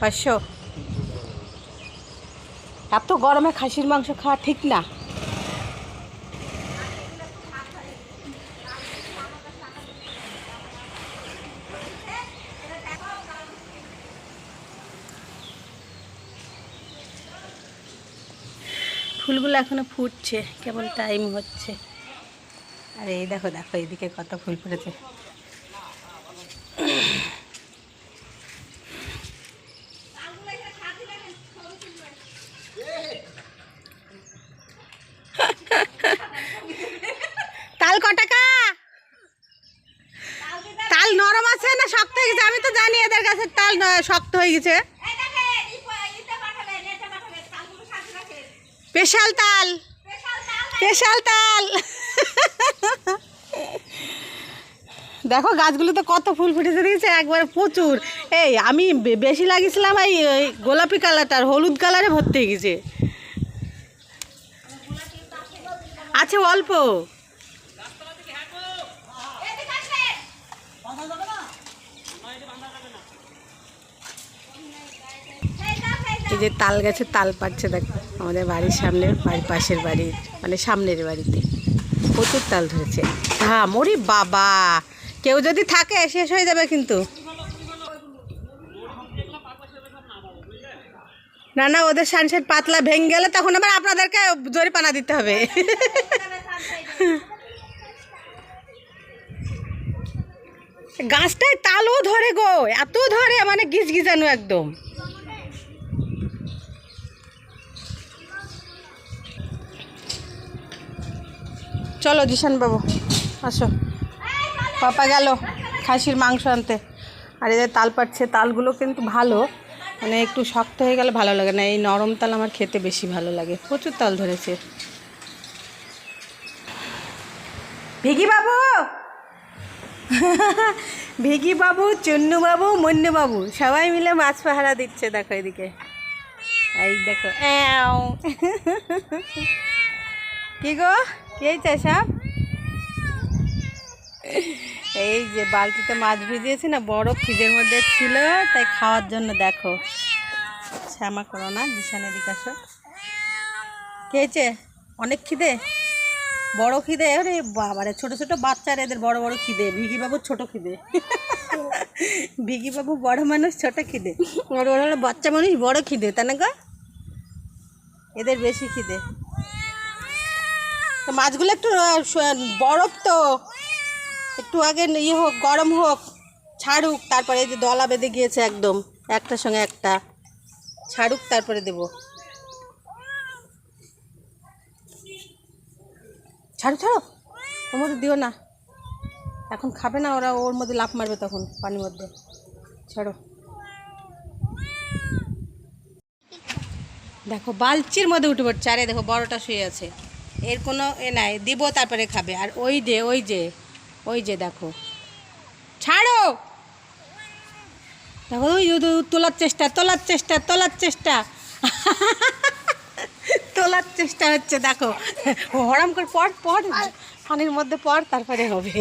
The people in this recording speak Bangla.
পাঁচশো। এত গরমে খাসির মাংস খাওয়া ঠিক না। ফুলগুলো এখনও ফুটছে, কেবল টাইম হচ্ছে। আর এই দেখো দেখো এইদিকে কত ফুল ফুটেছে তাল ক টাকা তাল নরম আছে না শক্ত হয়ে গেছে? আমি তো জানি এদের কাছে তাল শক্ত হয়ে গেছে। স্পেশাল তাল। স্পেশাল তাল দেখো গাছগুলোতে কত ফুল ফুটেছে দিয়েছে একবার প্রচুর। এই আমি বেশি লাগিয়েছিলাম এই এই গোলাপি কালারটার হলুদ কালারে ভর্তি হয়ে গেছে। আছে অল্প। এই যে তাল গাছে তাল পাচ্ছে দেখো, আমাদের বাড়ির সামনে, বাড়ির পাশের বাড়ির মানে সামনের বাড়িতে। প্রচুর তাল ধরেছে। হ্যাঁ মরি বাবা! কেউ যদি থাকে, শেষ হয়ে যাবে কিন্তু। না না, ওদের সানসেট পাতলা ভেঙে গেলে তখন আবার আপনাদেরকে জরিপানা দিতে হবে। গাছটায় তালও ধরে গো, এত ধরে মানে গিজ গিজানো একদম। চলো জিশান বাবু আসো। পাপা গেল খাসির মাংস আনতে। আর এদের তাল পাচ্ছে তালগুলো কিন্তু ভালো। মানে একটু শক্ত হয়ে গেলে ভালো লাগে না। এই নরম তাল আমার খেতে বেশি ভালো লাগে। প্রচুর তাল ধরেছে। ভিগি বাবু ভিগি বাবু চুন্নু বাবু মন্নু বাবু সবাই মিলে মাছ পাহারা দিচ্ছে দেখো এদিকে। এই দেখো। কি গো? কি সব এই যে বালতিতে মাছ ভিজিয়েছি না বড় ফ্রিজের মধ্যে ছিল, তাই খাওয়ার জন্য দেখো। শ্যামা করো না বিছানে দিকে আসো। কে হয়েছে? অনেক খিদে? বড় খিদে? আরে বাবারে, ছোট ছোট বাচ্চারা এদের বড় বড় খিদে। ভিগি বাবুর ছোট খিদে। ভিগি বাবু বড় মানুষ, ছোট খিদে। বড় বড় বাচ্চা মানুষ, বড় খিদে, তাই না গো? এদের বেশি খিদে। মাছগুলো একটু বরফ তো। একটু আগে ইয়ে হোক, গরম হোক, ছাড়ুক, তারপরে এই যে দলা বেঁধে গিয়েছে একদম, একটার সঙ্গে একটা। ছাড়ুক, তারপরে দেব। ছাড়ো ছাড়ো। ওর মধ্যে দিও না। এখন খাবে না ওরা, ওর মধ্যে লাফ মারবে তখন, পানির মধ্যে। ছাড়ো। দেখো, বালচির মধ্যে উঠে পড়ছে। আরে দেখো, বড়টা শুয়ে আছে। এর কোনো এ নাই, দিব, তারপরে খাবে। আর ওই যে ওই যে ওই যে দেখো। ছাড়ো! দেখো, ওই তোলার চেষ্টা তোলার চেষ্টা তোলার চেষ্টা। তোলার চেষ্টা হচ্ছে, দেখো। হরাম করে পড় পড় পানির মধ্যে পড় তারপরে হবে।